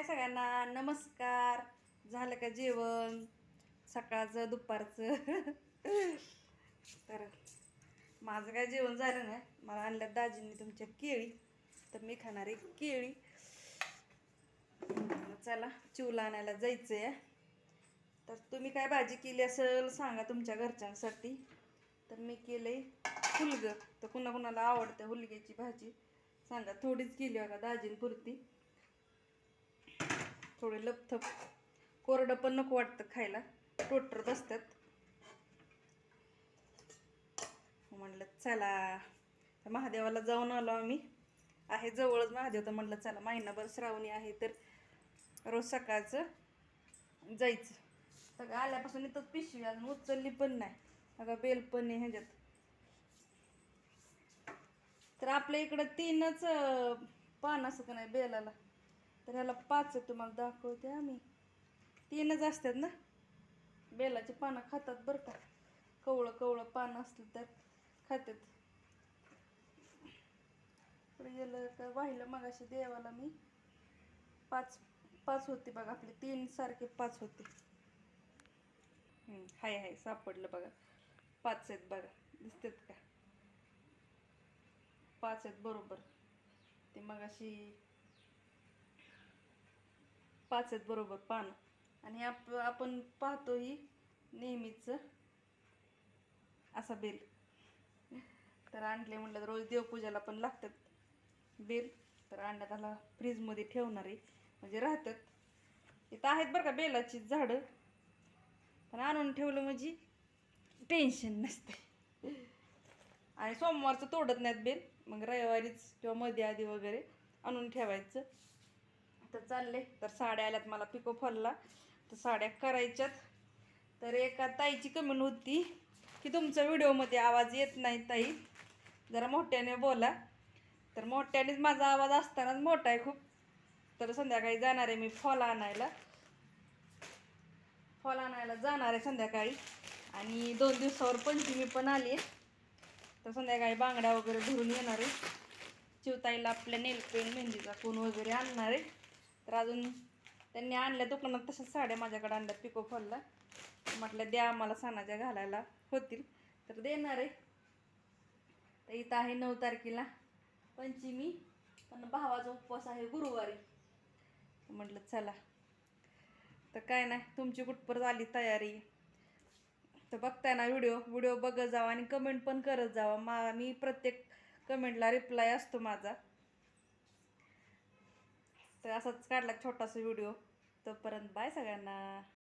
हाय सगळ्यांना. नमस्कार. झालं का जेवण? सकाळचं दुपारचं? तर माझं काय जेवण झालं ना मला आणल्या दाजींनी तुमच्या केळी. तर मी खाणार आहे केळी. चला चिवला आणायला जायचं आहे तर तुम्ही काय भाजी केली असेल सांगा तुमच्या घरच्यांसाठी. तर मी केलं हुलगं तर कुणा कुणाला हुलग्याची भाजी सांगा. थोडीच केली बघा दाजींपुरती. थोडे लपथप. कोरडं पण नको वाटतं खायला. टोटर बसतात. म्हणलं चला. महादेवाला जाऊन आलो आम्ही. आहे जवळच महादेव तर म्हटलं चला महिनाभर श्रावणी आहे तर रोज सकाळचं जायचं. सगळं आल्यापासून इथंच पिशवी अजून उचलली पण नाही. अगं बेल पण नाही ह्याच्यात. तर आपल्या इकडं तीनच पान असं का नाही बेलाला? तर ह्याला पाच आहे तुम्हाला दाखवते आम्ही. तीनच असतात ना? बेलाची पानं खातात बरं का? कवळं कवळं पानं असलं तर खातात. गेलं का वाहिलं मगाशी देवाला मी. पाच पाच होते बघा आपले. तीन सारखे पाच होते. हाय हाय सापडलं बघा. पाच आहेत बघा. दिसतात का? पाच आहेत बरोबर. ते मगाशी पाच आहेत बरोबर पान. आणि आप आपण पाहतो ही नेहमीच असा बेल. तर आणले म्हटलं तर रोज देवपूजाला पण लागतात बेल. तर आणण्यात आला फ्रीजमध्ये ठेवणार आहे म्हणजे राहतात. इथं आहेत बरं का बेलाची झाडं. पण आणून ठेवलं म्हणजे टेन्शन नसते आणि सोमवारचं तोडत नाहीत बेल. मग रविवारीच किंवा मध्ये आधी वगैरे आणून ठेवायचं. तर चालले. तर साड्या आल्यात मला पिको फॉलला. तर साड्या करायच्यात. तर एका ताईची कमेंट होती की तुमच्या व्हिडिओमध्ये आवाज येत नाही ताई. जरा मोठ्याने बोला. तर मोठ्यानेच माझा आवाज असतानाच मोठा आहे खूप. तर संध्याकाळी जाणार आहे मी फॉल आणायला. फॉल आणायला जाणार आहे संध्याकाळी. आणि दोन दिवसावर पंचमी पण आली आहे. तर संध्याकाळी बांगड्या वगैरे धरून येणार आहे. चिवताईला आपल्या नेलपेन मेहंदीचा कोण वगैरे आणणार आहे. तर अजून त्यांनी आणल्या दुकानात तशाच साड्या माझ्याकडे आणल्या पिको फॉलला. म्हटलं द्या आम्हाला सणाच्या घालायला. होतील. तर देणार आहे. तर इथं आहे नऊ तारखेला पंचमी पण भावाचा उपवास आहे गुरुवारी. म्हटलं चला. तर काय नाही तुमची कुठपर्यंत आली तयारी? तर बघताय ना व्हिडिओ व्हिडिओ बघत जावा आणि कमेंट पण करत जावा. मा मी प्रत्येक कमेंटला रिप्लाय असतो माझा. तर असाच काढला छोटासा व्हिडिओ. तोपर्यंत बाय सगळ्यांना.